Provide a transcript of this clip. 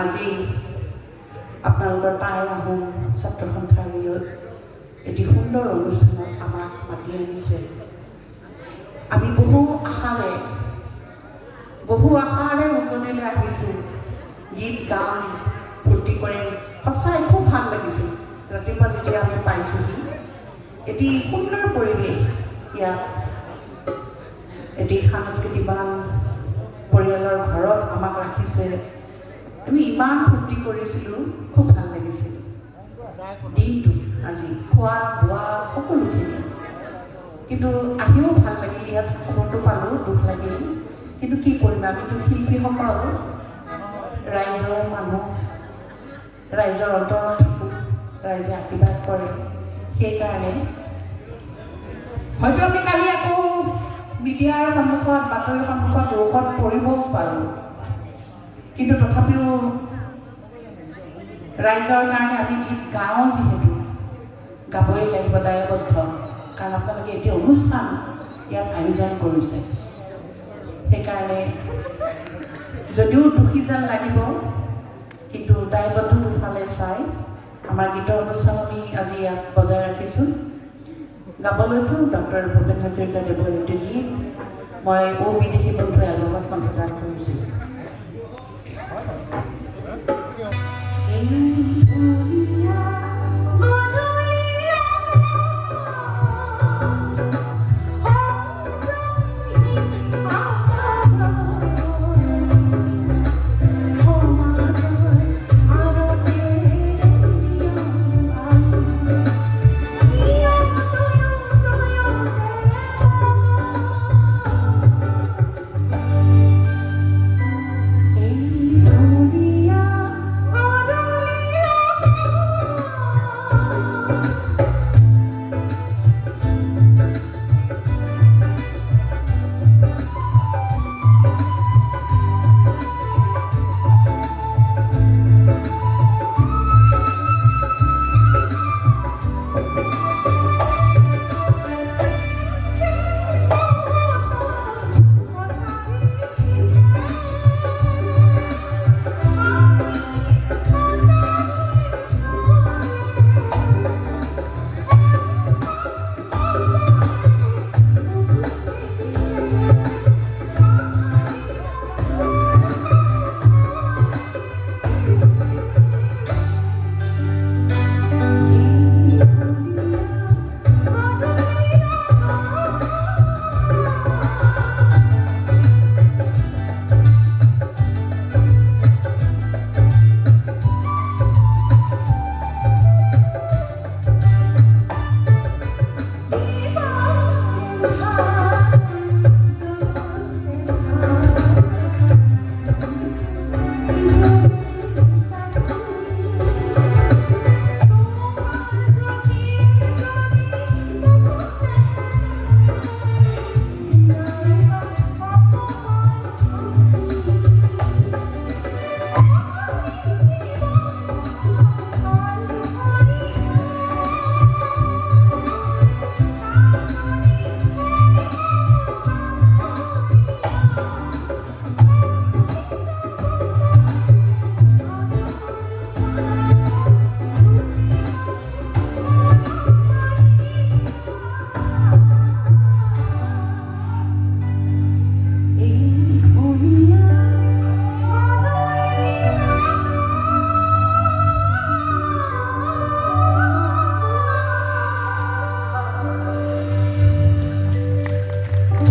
আজি আপোনালোকৰ টাই আহোম ছাত্ৰ সন্থাৰ হেৰিয়ত এটি সুন্দৰ অনুষ্ঠানত আমাক মাতি আনিছে। আমি বহু আশাৰে বহু আশাৰে ওজনিলৈ আহিছোঁ। গীত গান ফূৰ্তি কৰিম। সঁচাই খুব ভাল লাগিছিল ৰাতিপুৱা যেতিয়া আমি পাইছোঁহি এটি সুন্দৰ পৰিৱেশ ইয়াত। এটি সাংস্কৃতিবান পৰিয়ালৰ ঘৰত আমাক ৰাখিছে। আমি ইমান ফূৰ্তি কৰিছিলোঁ, খুব ভালো লাগিছিল। দিনটো আজি খোৱা বোৱা সকলোখিনি। কিন্তু আহিও ভালো লাগিল, ইয়াত খবৰটো পালোঁ, দুখ লাগিল। কিন্তু কি কৰিম আমিতো শিল্পীসকল, ৰাইজৰ মানুহ, ৰাইজৰ অন্তৰত থাকোঁ, ৰাইজে আশীৰ্বাদ কৰে। সেইকাৰণে হয়তো আমি কালি আকৌ মিডিয়াৰ সন্মুখত বাতৰিৰ সন্মুখত ৰোষত পৰিবও পাৰোঁ। কিন্তু তথাপিও ৰাইজৰ কাৰণে আমি গীত গাওঁ যিহেতু। গাবই লাগিব দায়বদ্ধ। কাৰণ আপোনালোকে এতিয়া অনুষ্ঠান ইয়াত আয়োজন কৰিছে। সেইকাৰণে যদিও দুখী যেন লাগিব কিন্তু দায়বদ্ধ দুফালে চাই আমাৰ গীতৰ অনুষ্ঠান আমি আজি ইয়াত বজাই ৰাখিছোঁ। গাব লৈছোঁ ডক্টৰ ভূপেন হাজৰিকা দেৱৰ এইটো গীত মই অ' বিদেশী বন্ধু এলবামত কণ্ঠদান কৰিছিলোঁ। Thank you.